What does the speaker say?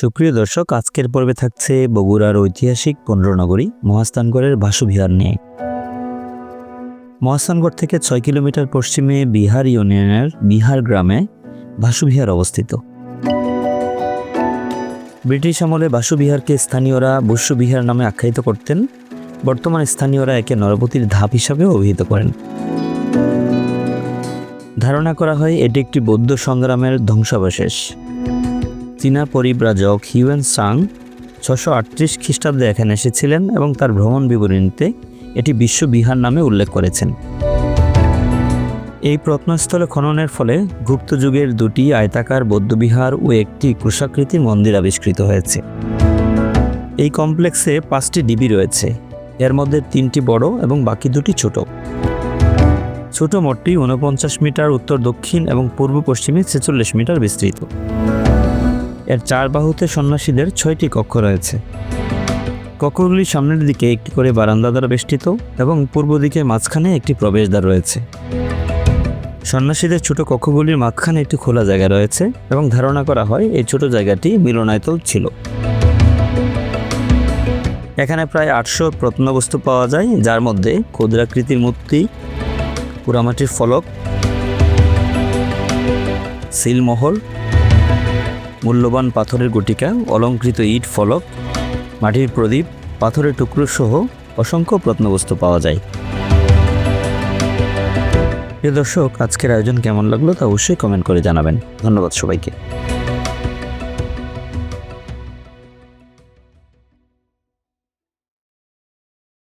সুপ্রিয় দর্শক, আজকের পর্বে থাকছে বগুড়ার ঐতিহাসিক পনেরনগরী মহাস্থানগড়ের বাসুবিহার নিয়ে। মহাস্থানগড় থেকে ছয় কিলোমিটার পশ্চিমে বিহার ইউনিয়নের বিহার গ্রামে বাসুবিহার অবস্থিত। ব্রিটিশ আমলে বাসুবিহারকে স্থানীয়রা বসুবিহার নামে আখ্যায়িত করতেন। বর্তমান স্থানীয়রা একে নরপতির ধাপ হিসাবে অভিহিত করেন। ধারণা করা হয়, এটি একটি বৌদ্ধ সংগ্রামের ধ্বংসাবশেষ। চীনা পরিব্রাজক হিউয়েন সাং ছশো আটত্রিশ খ্রিস্টাব্দে এখানে এসেছিলেন এবং তার ভ্রমণ বিবরণীতে এটি বিশ্ববিহার নামে উল্লেখ করেছেন। এই প্রত্নস্থলে খননের ফলে গুপ্ত যুগের দুটি আয়তাকার বৌদ্ধবিহার ও একটি ক্রুশাকৃতির মন্দির আবিষ্কৃত হয়েছে। এই কমপ্লেক্সে পাঁচটি ডিবি রয়েছে, এর মধ্যে তিনটি বড় এবং বাকি দুটি ছোট। ছোট মঠটি উনপঞ্চাশ মিটার উত্তর দক্ষিণ এবং পূর্ব পশ্চিমে ছেচল্লিশ মিটার বিস্তৃত। এর চার বাহুতে সন্ন্যাসীদের ছয়টি কক্ষ রয়েছে। কক্ষগুলির সামনের দিকে একটি করে বারান্দা দ্বারা বেষ্টিত এবং পূর্ব দিকে মাঝখানে একটি প্রবেশদ্বার রয়েছে। সন্ন্যাসীদের ছোট কক্ষগুলির মাঝখানে একটি খোলা জায়গা রয়েছে এবং ধারণা করা হয় এই ছোট জায়গাটি মিলনায়তল ছিল। এখানে প্রায় আটশো প্রত্নবস্তু পাওয়া যায়, যার মধ্যে ক্ষুদ্রাকৃতির মূর্তি পোড়ামাটির ফলক সিলমোহর মূল্যবান পাথরের গুটিকা, অলঙ্কৃত ইট, ফলক, মাটির প্রদীপ, পাথরের টুকরো সহ অসংখ্য প্রত্নবস্তু পাওয়া যায়। প্রিয় দর্শক, আজকের আয়োজন কেমন লাগল তা অবশ্যই কমেন্ট করে জানাবেন। ধন্যবাদ সবাইকে।